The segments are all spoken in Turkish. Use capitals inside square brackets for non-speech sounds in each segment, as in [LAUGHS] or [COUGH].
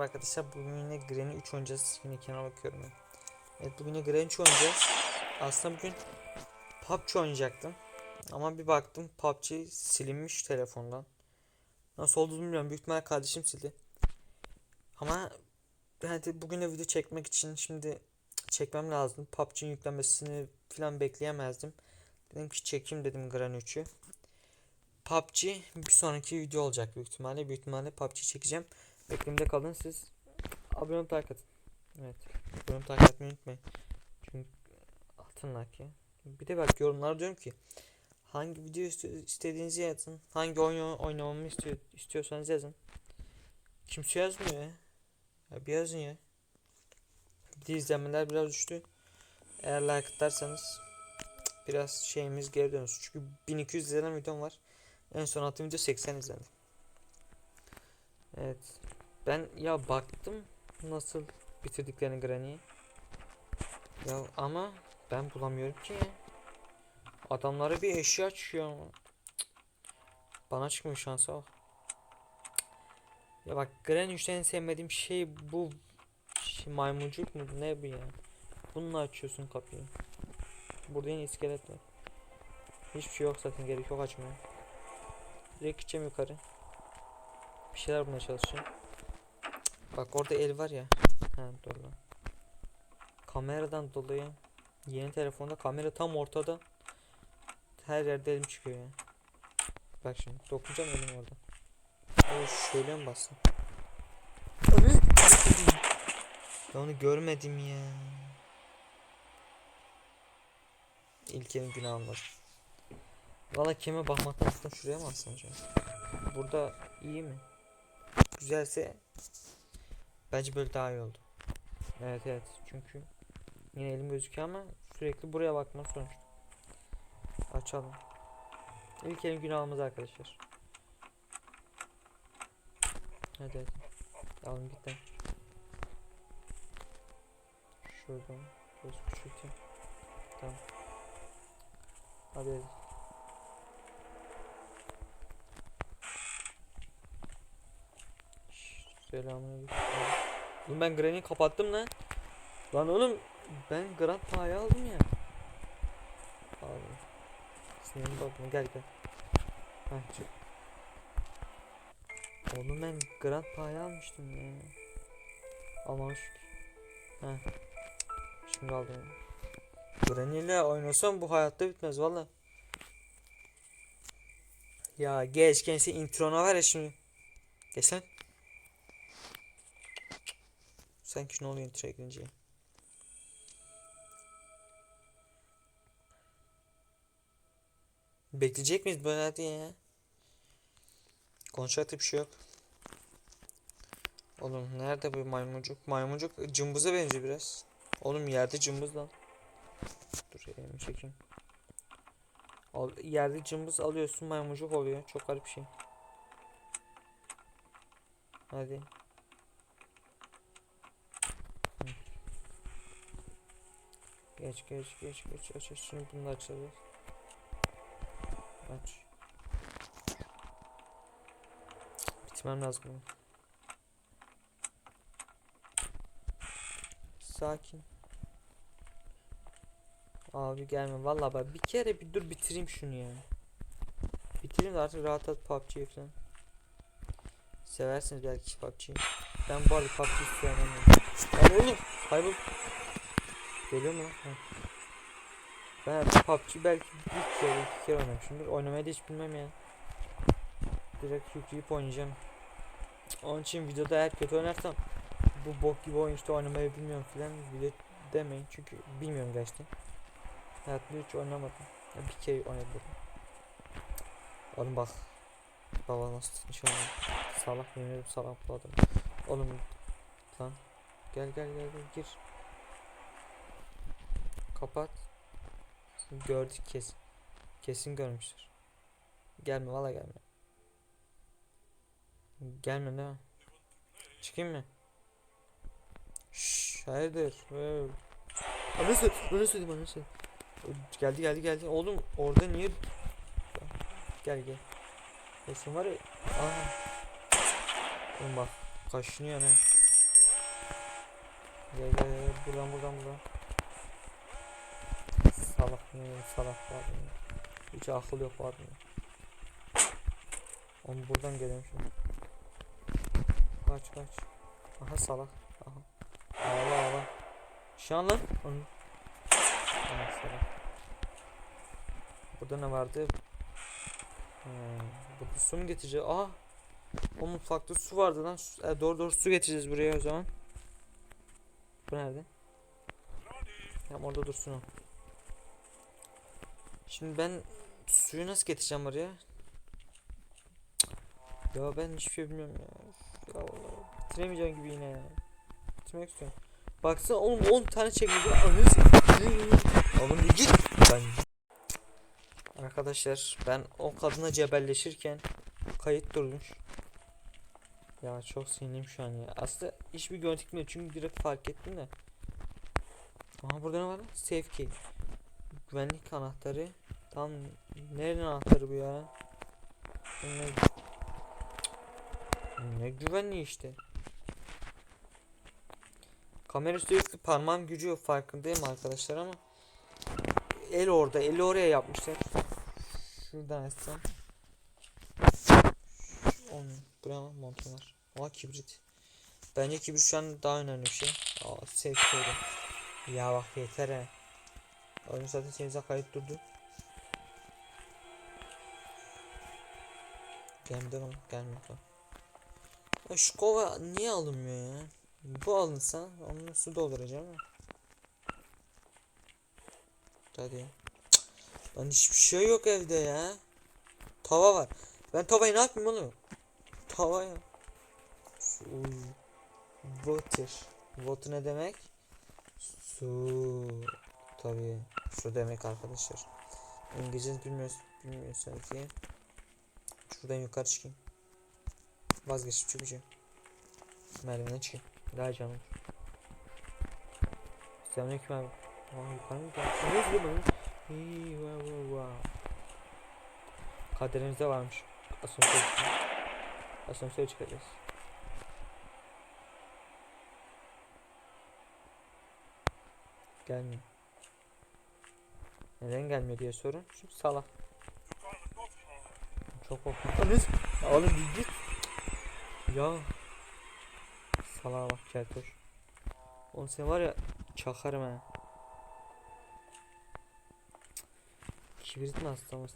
Arkadaşlar bugün yine Granny 3 oynayacağız. Yine kenara bakıyorum ben. Evet bugün yine Granny 3 oynayacağız. Aslında bugün PUBG oynayacaktım. Ama bir baktım PUBG silinmiş telefondan. Nasıl olduğunu bilmiyorum. Büyük ihtimal kardeşim sildi. Ama hadi bugün de video çekmek için şimdi çekmem lazım. PUBG'nin yüklenmesini falan bekleyemezdim. Dedim ki çekeyim dedim Granny 3'ü. PUBG bir sonraki video olacak büyük ihtimalle. Büyük ihtimalle PUBG çekeceğim. Beklemede kalın siz. Abone olup like atın. Evet. Abone olup like unutmayın. Çünkü atın like. Bir de bak yorumlar diyorum ki hangi video istediğinizi yazın. Hangi oyun oynamamı istiyor, istiyorsanız yazın. Kimse yazmıyor ya. ya bir yazın ya. Bir de izlenmeler biraz düştü. Eğer like atarsanız biraz şeyimiz geri dönüş. Çünkü 1200 izlenen videom var. En son attığım video 80 izlendi. Evet. Ben ya baktım nasıl bitirdiklerini Granny'i. Ya ama ben bulamıyorum ki. Adamlara bir eşya çıkıyor. Bana çıkmıyor şansa bak. Ya bak Granny 3'te en sevmediğim şey bu şey, maymuncuk mu ne bu ya? Bununla açıyorsun kapıyı. Burada yine iskelet var. Hiçbir şey yok zaten gerek yok açmaya. Direkt gideceğim yukarı. Bir şeyler bulmaya çalışacağım. Bak orada el var ya. Ha dur lan. Kameradan dolayı yeni telefonda kamera tam ortada. Her yerde elim çıkıyor ya. Bak şimdi dokunacağım elim orada. O şöyle mi bassın? Ben onu görmedim ya. İlkenin günah almadım. Valla kime bakmaktan aslında şuraya mı acaba? Burada iyi mi? Güzelse bence böyle daha iyi oldu. Evet evet çünkü yine elim gözüküyor ama sürekli buraya bakma sonuçta. Açalım. İlk elin günahımız arkadaşlar. Hadi hadi. Alın git. Şuradan biraz küçülteyim. Tamam. Hadi hadi. Selamünaleyküm. Oğlum ben Granny'i kapattım lan. Lan oğlum ben Grand Pa'yı aldım ya. Abi. Senin bakma gel gel. Heh çık. Oğlum ben Grand Pa'yı almıştım ya. Almamış ki. Heh. Şimdi aldım. Granny ile oynasam bu hayatta bitmez valla. Ya geç gençse introna var ya şimdi. Geç lan. Sanki ne oluyor girince? Bekleyecek miyiz böyle hadi ya? Konuşacak bir şey yok. Oğlum nerede bu maymuncuk? Maymuncuk cımbıza benziyor biraz. Oğlum yerde cımbız lan. Dur elimi çekeyim. Al, yerde cımbız alıyorsun maymuncuk oluyor. Çok garip bir şey. Hadi. Geç geç geç geç aç aç şimdi bunu da açacağız. Aç. Bitmem lazım. Sakin. Abi gelme vallahi bak bir kere bir dur bitireyim şunu ya. Bitireyim de artık rahat rahat PUBG'yi falan. Seversiniz belki PUBG'yi. Ben bu arada PUBG'yi sevmem. Lan oğlum kaybol. Geliyor mu lan? Ben PUBG belki bir kere iki kere oynamışımdır. Oynamayı da hiç bilmem ya. Direkt yükleyip oynayacağım. Onun için videoda eğer kötü oynarsam bu bok gibi oyun işte oynamayı bilmiyorum filan video demeyin çünkü bilmiyorum gerçekten. Hayatımda hiç oynamadım. Ya bir kere oynadım. Oğlum bak. Baba nasıl tutmuş onu. Salak yemin salak bu adam. Oğlum lan. Gel gel gel gel gir. Kapat. Gördük kesin. Kesin görmüştür. Gelme valla gelme. Gelme ne? Çıkayım mı? Şşş hayırdır? Hey. Anası, anası dedim anası. Geldi geldi geldi. Oğlum orada niye? Gel gel. Kesin var ya. Aa. Oğlum bak kaşınıyor ne? Gel gel buradan buradan buradan. Salak mı salak var mı? Hiç akıl yok var mı? Onu buradan geliyorum şimdi. Kaç kaç. Aha salak. Aha. Ağla ağla. Şu an lan. Aha salak. Burada ne vardı? Hmm, burada su mu getireceğiz? Aha. O mutfakta su vardı lan. E, doğru doğru su getireceğiz buraya o zaman. Bu nerede? Tamam orada dursun o. Şimdi ben suyu nasıl getireceğim oraya? Ya ben hiçbir şey bilmiyorum ya. Ya vallahi bitiremeyeceğim gibi yine ya. Bitirmek istiyorum. Baksana oğlum 10 tane çekmece anız. Oğlum git. Ben Arkadaşlar ben o kadına cebelleşirken kayıt durmuş. Ya çok sinirliyim şu an ya. Aslında hiçbir görüntü gitmiyor çünkü direkt fark ettim de. Aha burada ne var? Safe key. Güvenlik anahtarı. Tam nerenin anahtarı bu ya? Ne, ne güvenliği işte. Kamera sürekli parmağım gücü yok farkındayım arkadaşlar ama el orada, eli oraya yapmışlar. Şuradan açsam. Onun buraya mı montum? Aa kibrit. Bence kibrit şu an daha önemli bir şey. Aa seviyorum. Ya bak yeter he. Oyun zaten senize kayıt durdu. Gelmedi lan falan. Ya şu kova niye alınmıyor ya? Bu alınsa onu su dolduracağım. Hadi. Cık, Lan hiçbir şey yok evde ya. Tava var. Ben tavayı ne yapayım oğlum? Tava ya. Su. Water. Water ne demek? Su. Tabii. Su demek arkadaşlar. İngilizce bilmiyoruz, bilmiyorsanız diye. Şuradan yukarı çıkayım. Vazgeçip çıkacağım. Merdivene çıkayım. Daha canım. Selamünaleyküm abi. Aa yukarı mı geldi? Kaderimizde varmış. Asansör çıkıyor. Asansör çıkacağız. Gelmiyor. Neden gelmiyor diye sorun. Çünkü salak. Çok korktum. Ya oğlum bir git. Ya. Salağa bak keltoş. Oğlum sen var ya çakarım ha. Kibrit mi hastamış?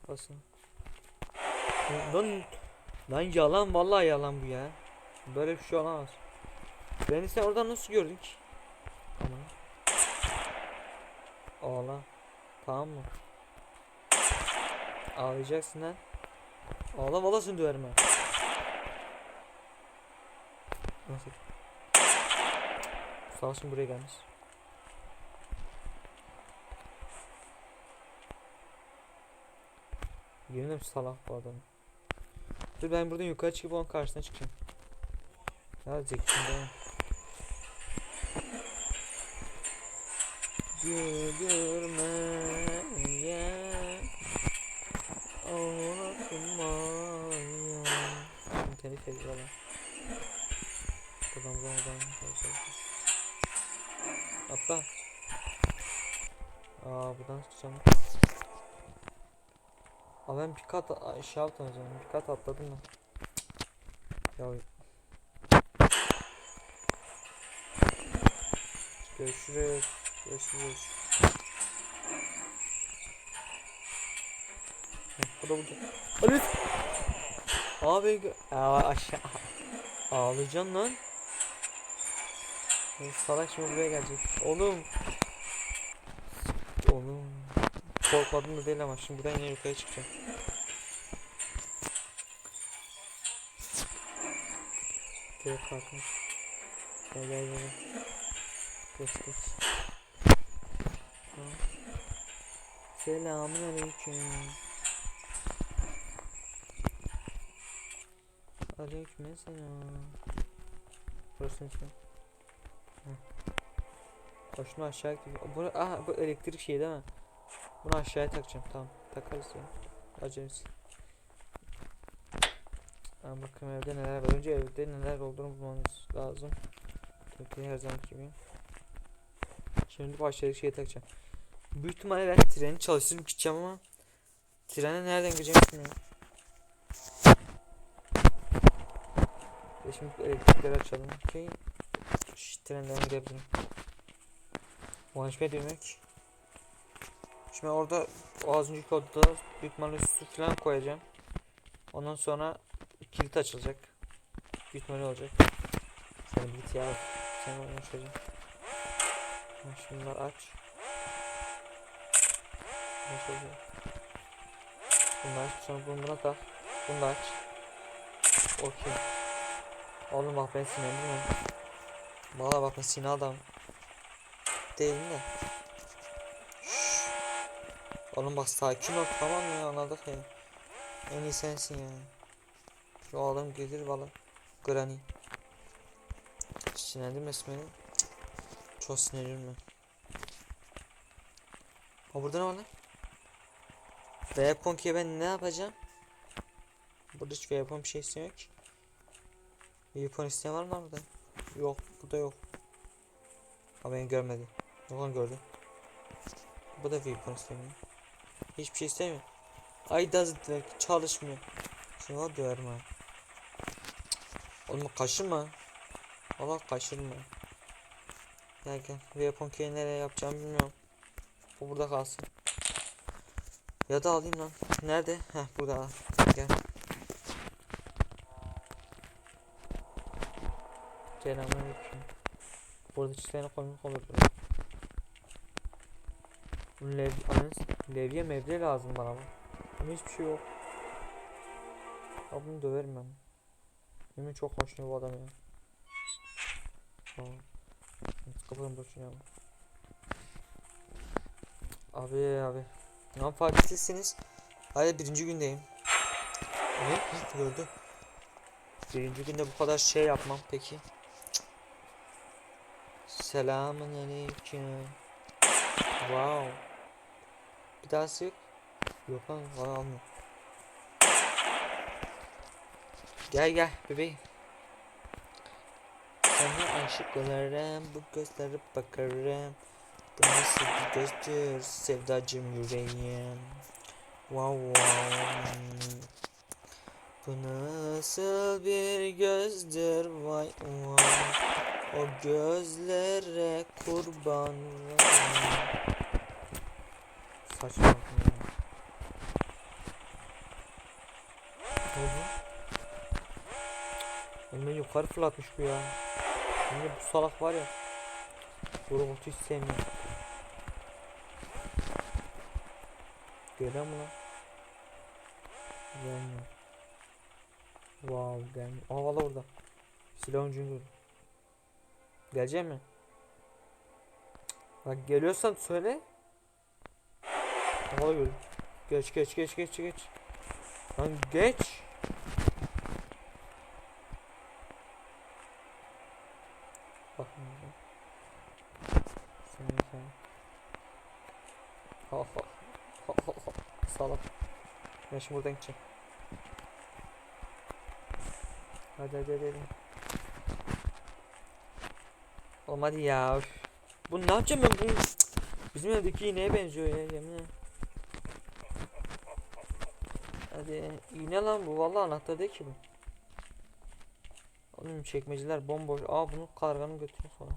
Kafasına. Lan, lan yalan vallahi yalan bu ya. Böyle bir şey olamaz. Beni sen oradan nasıl gördün ki? Tamam. Ağla. Tamam mı? Ağlayacaksın lan. Ağla valla seni döverim ben. Nasıl? Sağ olsun buraya gelmiş. Yemin salak bu adam. Dur ben buradan yukarı çıkıp onun karşısına çıkacağım. Ya zekiyim değil mi? Güldürmeye Unutmaya Şimdi telif ediyorlar Buradan buradan buradan Atla. Aa buradan çıkacağım. Aa ben bir kat a- aşağı atlayacağım bir kat atladım da Ya Görüşürüz. Görüşürüz Heh, Bu da burada Alis! Abi Aa, aşağı. Ağlayacaksın lan. Bu salak şimdi buraya gelecek. Oğlum! Oğlum! Korkmadım da değil ama şimdi buradan yine yukarı çıkacağım. Direkt kalkmış. Gel gel gel Geç geç. Selamun aleyküm Aleyküm selam Burası ne? Boşuna aşağı gidiyor. Bu, aha, bu elektrik şeyi değil mi? Bunu aşağıya takacağım. Tamam. Takarız ya. Acelesi. Tamam bakalım evde neler var. Önce evde neler olduğunu bulmamız lazım. Peki her zaman gibi. Şimdi başladık şeyi takacağım. Büyük ihtimalle ben treni çalıştırıp gideceğim ama trene nereden gireceğim bilmiyorum. Ve şimdi elektrikleri açalım ki şu trenden girebilirim. Muhaşme demek. Şimdi orada o az önceki odada büyük ihtimalle su falan koyacağım. Ondan sonra kilit açılacak. Büyük ihtimalle olacak. Sen git ya. Sen uğraşacaksın. Ha, Şunları aç. Nasıl olacak? Bunu aç. Sonra bunu buna tak. Bunu aç. Okey. Oğlum bak ben sinirliyim. Valla bak ben sinir adam. Değilim de. Oğlum bak sakin ol tamam ya anladık ya. En iyi sensin ya. Şu adam gelir valla. Granny. Sinirlendirmesin beni. Çok sinirliyim ben. Ha burada ne var lan? Weaponki'ye ben ne yapacağım? Burada hiç weapon bir şey istemiyor ki. Weapon isteyen var mı burada? Yok burada yok. Ha beni görmedi. Yok lan gördü. Bu da weapon istemiyor. Hiçbir şey istemiyor. Ay does it work çalışmıyor. Şimdi var döverim ha. Oğlum kaşırma. Valla kaşırma. Gel gel. Weapon key'i nereye yapacağımı bilmiyorum. Bu burada kalsın. Ya da alayım lan. Nerede? Heh burada. Gel. Selamünaleyküm. Burada çiçeğine koymak olur Lev levye mevle lazım bana bu. Ama hiçbir şey yok. Ya bunu döverim ben. Benim çok hoşlanıyor bu adam ya. Tamam. Kapatın boşuna ama. Abi abi. Fark ettiyseniz hala birinci gündeyim. Ne? Gördü. Birinci günde bu kadar şey yapmam peki. Selamun aleyküm. Wow. Bir daha sık. Yok lan bana almıyor. Gel gel bebeğim. Sana aşık olurum bu gözlere bakarım. Bu nasıl bir gözdür sevdacım yüreğim. Wow wow. Bu nasıl bir gözdür vay vay. O gözlere kurban. Saçma. Elime yukarı fırlatmış bu ya. Şimdi bu salak var ya. Bu hiç sevmiyorum. Görüyor musun lan? Gelmiyor. Wow gelmiyor. Aa valla orada. Silah ucunu gördüm. Gelecek mi? Bak geliyorsan söyle. Valla gördüm. Geç geç geç geç geç. Lan geç. Bak. Sen sen. Ha ha. Ha ha ha. Salak. Ben şimdi buradan gideceğim. Hadi hadi hadi. hadi. Oğlum hadi ya. Bunu ne yapacağım ben bunu? Bizim evdeki iğneye benziyor ya yemin. Hadi iğne lan bu vallahi anahtar değil ki bu. Oğlum çekmeceler bomboş. Aa bunu karganın götürün sonra.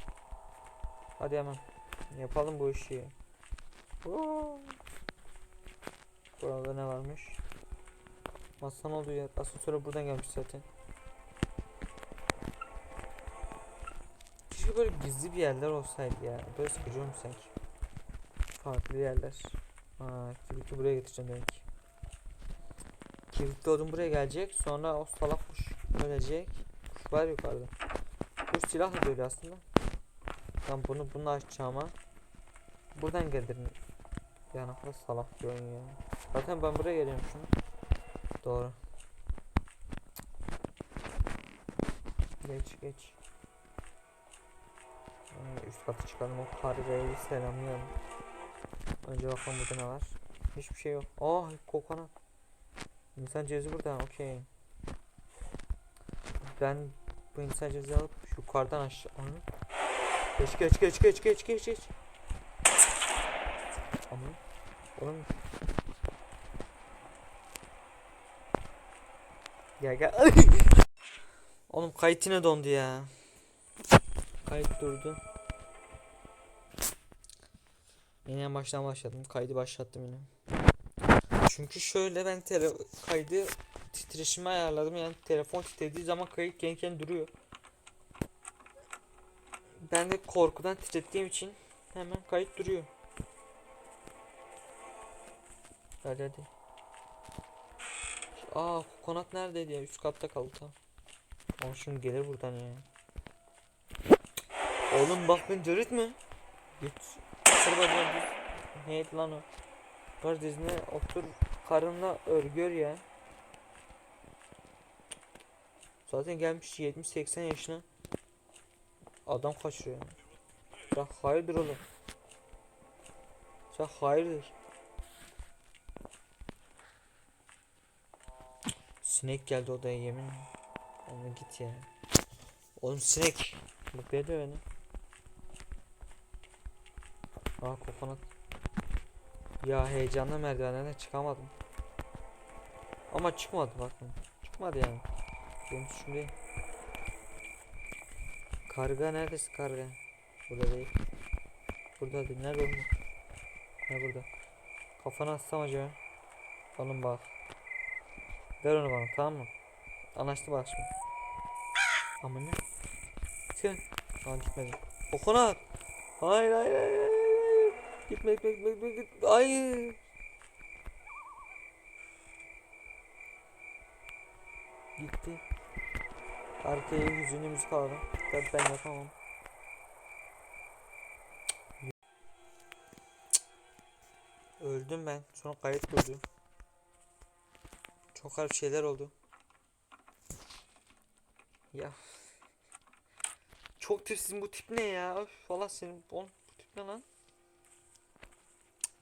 Hadi hemen yapalım bu işi. Oo. Burada ne varmış? Masanın olduğu yer. Asansöre buradan gelmiş zaten. Keşke böyle gizli bir yerler olsaydı ya. Böyle sıkıcı olmuş sanki. Farklı yerler. Ha, kibriti buraya getireceğim demek ki. Kibritli odun buraya gelecek. Sonra o salak kuş ölecek. Kuş var yukarıda. Kuş silahla böyle aslında. Ben bunu bunu açacağıma buradan gelirim. Yanaklı salak diyorsun ya. Zaten ben buraya geliyorum şimdi. Doğru. Geç geç. Üst katı çıkalım o kargayı selamlayalım. Önce bakalım burada ne var. Hiçbir şey yok. Oh kokonat. İnsan cevizi burada okey. Ben bu insan cevizi alıp şu yukarıdan aşağı Anı. Geç geç geç geç geç geç geç. Aman. Oğlum. Gel gel. [LAUGHS] Oğlum kayıt yine dondu ya. Kayıt durdu. Yine en baştan başladım. Kaydı başlattım yine. Çünkü şöyle ben tele kaydı titreşimi ayarladım. Yani telefon titrediği zaman kayıt genken duruyor. Ben de korkudan titrettiğim için hemen kayıt duruyor. Hadi hadi. Aa kokonat neredeydi ya? Üst katta kaldı tamam. Ama şimdi gelir buradan ya. Oğlum bak ben cırıt mı? Git. Sır bacağım düz. Neydi lan o? Var dizine otur karınla örgür ya. Zaten gelmiş 70-80 yaşına. Adam kaçırıyor yani. Sen hayırdır oğlum? Sen hayırdır? Sinek geldi odaya yemin. Oğlum git ya. Oğlum sinek. Bak ne diyor beni. Aa kokonat. Ya heyecanla merdivenlerden çıkamadım. Ama çıkmadı bakın. Çıkmadı yani. Benim değil. Karga neredesin karga? Burada değil. Burada değil. Nerede oğlum? Ne burada? Kafana atsam acaba? Oğlum bak. Ver onu bana tamam mı? Anlaştı bak şimdi. Ama ne? Sen. Aa gitmedi. Kokonat. Hayır hayır hayır. Gitme gitme gitme gitme gitme. Hayır. Gitti. Arkaya yüzünü müzik aldım. Tabii ben yapamam. Öldüm ben. Sonra kayıt durdu. Çok garip şeyler oldu. Ya. Çok tipsin bu tip ne ya? Öf valla senin oğlum bu tip ne lan?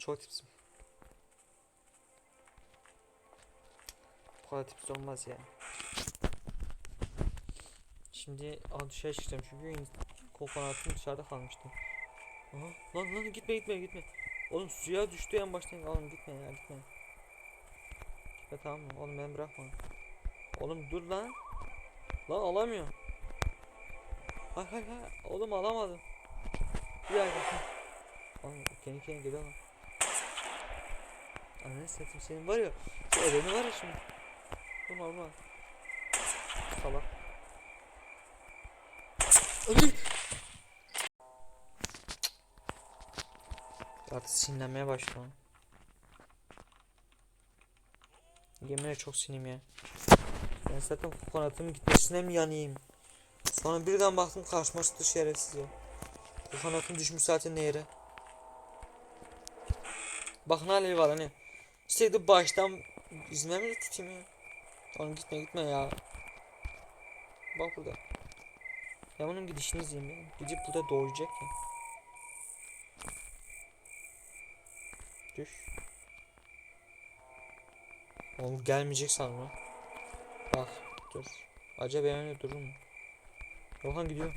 Çok tipsin. Bu kadar tipsiz olmaz ya. Şimdi dışarı çıkacağım çünkü kokonatım dışarıda kalmıştı. Aha, lan lan gitme gitme gitme. Oğlum suya düştü en baştan. Oğlum gitme ya gitme. Gitme tamam mı? Oğlum beni bırakma. Oğlum dur lan. Lan alamıyorum. Hay hay hay. Oğlum alamadım. Bir dakika. Oğlum kendi kendine geliyor lan. Ananı satayım senin var ya. Ödemi var ya şimdi. Bu normal. Salak. Artık sinirlenmeye başladım. Yeminle çok sinim ya. Ben zaten kokonatımın gitmesine mi yanayım? Sonra birden baktım karşıma çıktı şerefsiz ya. Kokonatım düşmüş zaten nehre. Bak ne hali var hani. İşte baştan izine mi tutayım ya? Oğlum gitme gitme ya. Bak burada. Ya bunun gidişini izleyeyim ya. Gidip burada doğacak ya. Düş. Oğlum gelmeyecek sanırım. Bak dur. Acaba ben durur mu? Rohan gidiyor.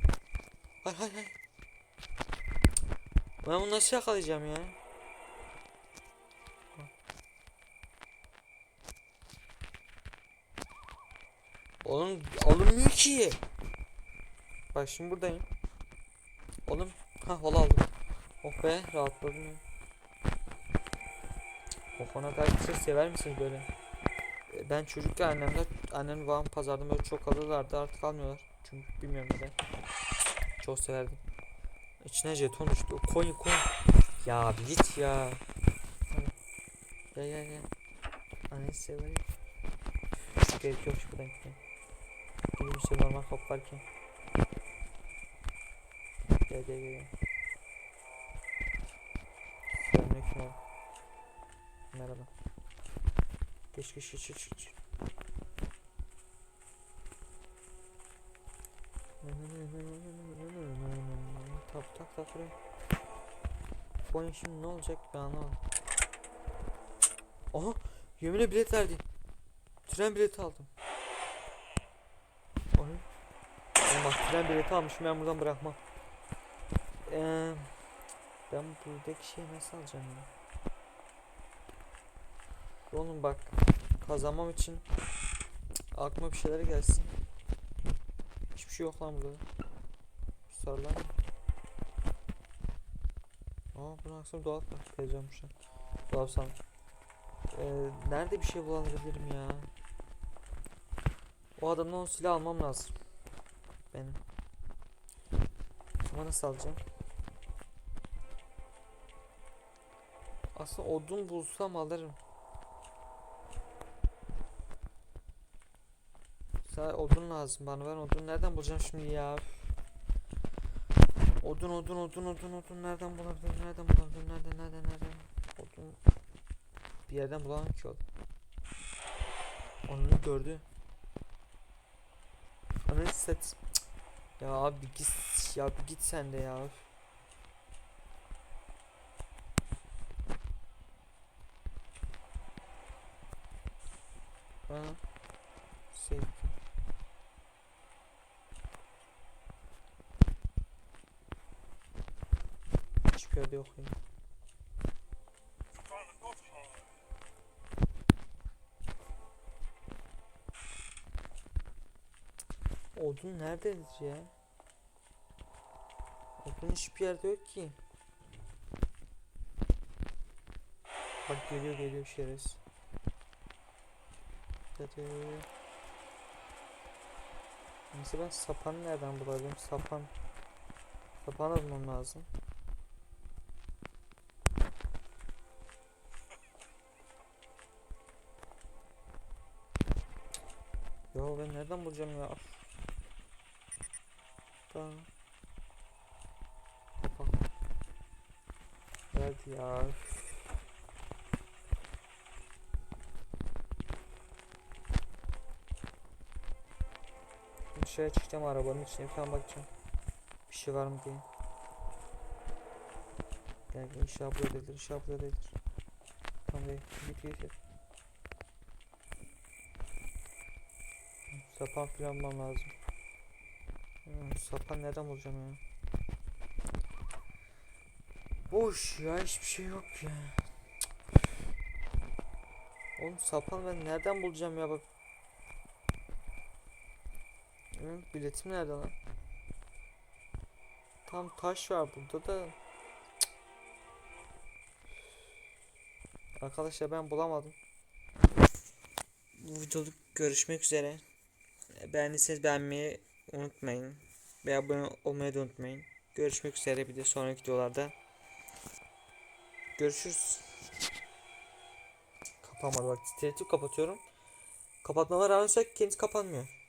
Hay hay hay. Ben bunu nasıl yakalayacağım ya? Oğlum alınmıyor ki. Bak şimdi buradayım. Oğlum ha valla aldım. Oh be rahatladım ya. Kokonat herkese sever misiniz böyle? E, Ben çocukken annemler, annem babam pazardan böyle çok alırlardı artık almıyorlar. Çünkü bilmiyorum neden. Çok severdim. İçine jeton düştü. Koy koy. Ya git ya. Gel gel gel. Annesi sever. Gerek yok şuradan gitmeye. Şey normal varken. Gel gel gel. Selamünaleyküm abi. Merhaba. Geç geç geç geç. geç. Tak tak tak buraya. Bu oyun şimdi ne olacak ben anlamadım. Aha yeminle bilet verdi. Tren bileti aldım. Oğlum. Oğlum bak tren bileti almışım ben buradan bırakmam. Eee ben buradaki şeyi nasıl alacağım ya? Oğlum bak kazanmam için aklıma bir şeyler gelsin. Hiçbir şey yok lan burada. Sarılan. Aa bunun akşam dolap var. Televizyon şu an. Dolap. Ee, nerede bir şey bulabilirim ya? O adamdan o silah almam lazım. Benim. Ama nasıl alacağım? Aslında odun bulsam alırım. Sadece odun lazım bana. Ben odun nereden bulacağım şimdi ya? Odun odun odun odun odun nereden bulabilirim? Nereden bulabilirim? Nereden nereden nereden? Odun bir yerden bulamam ki odun. Onu gördü. Ananı set. Ya abi git ya bir git sen de ya. Ha. Sevgi. Hiçbir yerde yok yine. Odun nerededir ya? Odun hiçbir yerde yok ki. Bak geliyor geliyor şerefsiz. Neyse ben sapan nereden bulabilirim? Sapan. Sapan almam lazım. Yo ben nereden bulacağım ya? Kapak. Geldi ya. Dışarı çıkacağım arabanın içine falan bakacağım. Bir şey var mı diye. Gel gel inşallah buradadır inşallah buradadır. Tamam değil. Git git git. Sapan falan lazım. Sapan nereden bulacağım ya? Boş ya hiçbir şey yok ya. Oğlum sapan ben nereden bulacağım ya bak. Biletim nerede lan? Tam taş var burada da. Cık. Arkadaşlar ben bulamadım. Bu videoda görüşmek üzere. Beğendiyseniz beğenmeyi unutmayın. Ve abone olmayı da unutmayın. Görüşmek üzere bir de sonraki videolarda. Görüşürüz. Kapamadı bak titretip kapatıyorum. Kapatmama rağmen sürekli kendisi kapanmıyor.